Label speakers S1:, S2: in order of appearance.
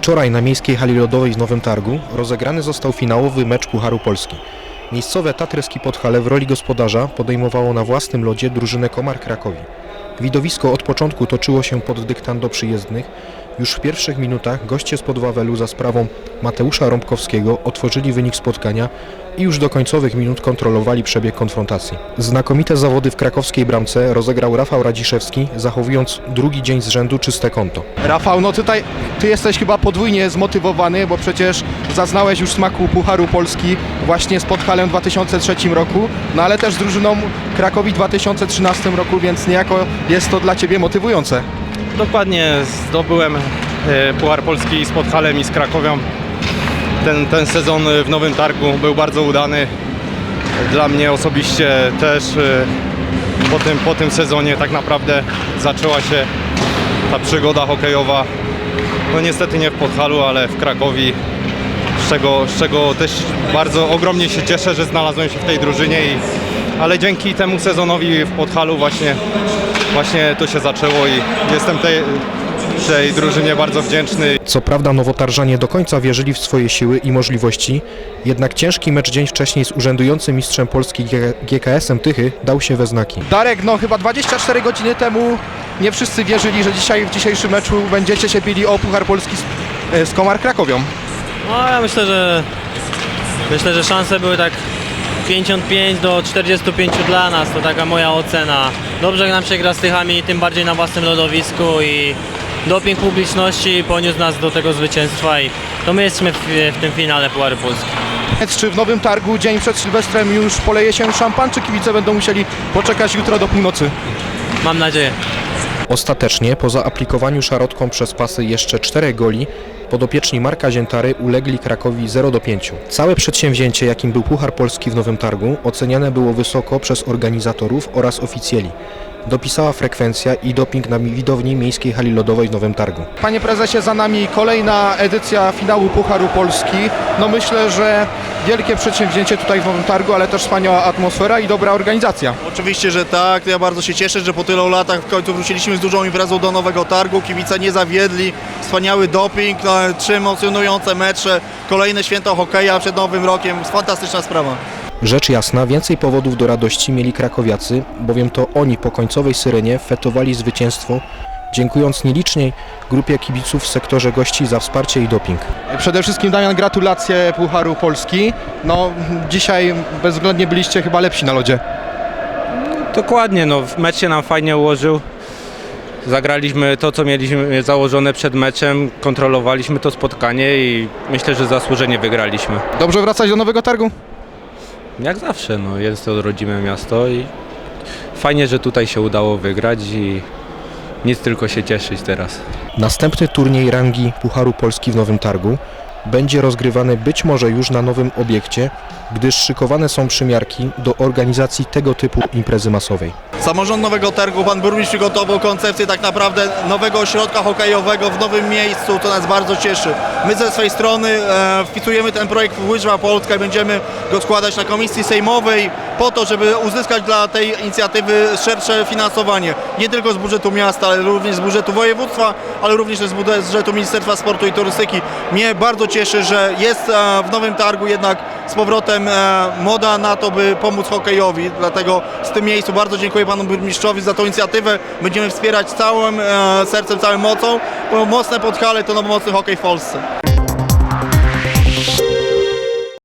S1: Wczoraj na Miejskiej Hali Lodowej w Nowym Targu rozegrany został finałowy mecz Pucharu Polski. Miejscowe Tatryski Podhale w roli gospodarza podejmowało na własnym lodzie drużynę Komar Krakowi. Widowisko od początku toczyło się pod dyktando przyjezdnych. Już w pierwszych minutach goście spod Wawelu za sprawą Mateusza Rąbkowskiego otworzyli wynik spotkania i już do końcowych minut kontrolowali przebieg konfrontacji. Znakomite zawody w krakowskiej bramce rozegrał Rafał Radziszewski, zachowując drugi dzień z rzędu czyste konto.
S2: Rafał, no tutaj ty jesteś chyba podwójnie zmotywowany, bo przecież zaznałeś już smaku Pucharu Polski właśnie z Podhalem w 2003 roku, no ale też z drużyną Krakowi w 2013 roku, więc niejako jest to dla ciebie motywujące.
S3: Dokładnie zdobyłem e, Puchar Polski z Podhalem i z Krakowią. Ten, ten sezon w Nowym Targu był bardzo udany. Dla mnie osobiście też e, po tym, po tym sezonie tak naprawdę zaczęła się ta przygoda hokejowa. No niestety nie w Podhalu, ale w Krakowi. Z czego, z czego też bardzo ogromnie się cieszę, że znalazłem się w tej drużynie. I, ale dzięki temu sezonowi w Podhalu właśnie, właśnie to się zaczęło i jestem tej, tej drużynie bardzo wdzięczny.
S1: Co prawda nowotarżanie do końca wierzyli w swoje siły i możliwości, jednak ciężki mecz dzień wcześniej z urzędującym mistrzem Polski G- GKS-em Tychy dał się we znaki.
S2: Darek, no chyba 24 godziny temu nie wszyscy wierzyli, że dzisiaj w dzisiejszym meczu będziecie się bili o Puchar Polski z, e, z Komar Krakowią.
S4: No ja myślę, że myślę, że szanse były tak 55 do 45 dla nas, to taka moja ocena. Dobrze nam się gra z Tychami, tym bardziej na własnym lodowisku i doping publiczności poniósł nas do tego zwycięstwa i to my jesteśmy w, w tym finale Pucharu Polski.
S2: Czy w Nowym Targu dzień przed Sylwestrem już poleje się szampan, czy kibice będą musieli poczekać jutro do północy?
S4: Mam nadzieję.
S1: Ostatecznie, po zaaplikowaniu szarotką przez pasy jeszcze czterech goli, podopieczni Marka Ziętary ulegli Krakowi 0 do 5. Całe przedsięwzięcie, jakim był Puchar Polski w Nowym Targu, oceniane było wysoko przez organizatorów oraz oficjeli. Dopisała frekwencja i doping na widowni Miejskiej Hali Lodowej w Nowym Targu.
S2: Panie prezesie, za nami kolejna edycja finału Pucharu Polski. No myślę, że wielkie przedsięwzięcie tutaj w Nowym Targu, ale też wspaniała atmosfera i dobra organizacja.
S5: Oczywiście, że tak. Ja bardzo się cieszę, że po tylu latach w końcu wróciliśmy z dużą imprezą do Nowego Targu. Kibice nie zawiedli. Wspaniały doping, no, trzy emocjonujące mecze, kolejne święto hokeja przed Nowym Rokiem. Fantastyczna sprawa.
S1: Rzecz jasna, więcej powodów do radości mieli krakowiacy, bowiem to oni po końcowej syrenie fetowali zwycięstwo, dziękując nielicznej grupie kibiców w sektorze gości za wsparcie i doping.
S2: Przede wszystkim Damian, gratulacje Pucharu Polski. No dzisiaj bezwzględnie byliście chyba lepsi na lodzie.
S3: Dokładnie, no mecz się nam fajnie ułożył. Zagraliśmy to, co mieliśmy założone przed meczem, kontrolowaliśmy to spotkanie i myślę, że zasłużenie wygraliśmy.
S2: Dobrze wracać do Nowego Targu?
S3: Jak zawsze, no jest to rodzime miasto i fajnie, że tutaj się udało wygrać i nic tylko się cieszyć teraz.
S1: Następny turniej rangi Pucharu Polski w Nowym Targu będzie rozgrywany być może już na nowym obiekcie, gdyż szykowane są przymiarki do organizacji tego typu imprezy masowej.
S5: Samorząd Nowego Targu, pan burmistrz przygotował koncepcję tak naprawdę nowego ośrodka hokejowego w nowym miejscu, to nas bardzo cieszy. My ze swojej strony e, wpisujemy ten projekt w Łyżwa Polska i będziemy go składać na komisji sejmowej po to, żeby uzyskać dla tej inicjatywy szersze finansowanie. Nie tylko z budżetu miasta, ale również z budżetu województwa, ale również z budżetu Ministerstwa Sportu i Turystyki. Mnie bardzo cieszy, że jest e, w Nowym Targu jednak z powrotem e, moda na to, by pomóc hokejowi. Dlatego z tym miejscu bardzo dziękuję panu burmistrzowi za tą inicjatywę. Będziemy wspierać całym e, sercem, całą mocą, mocne Podhale to mocny hokej w Polsce.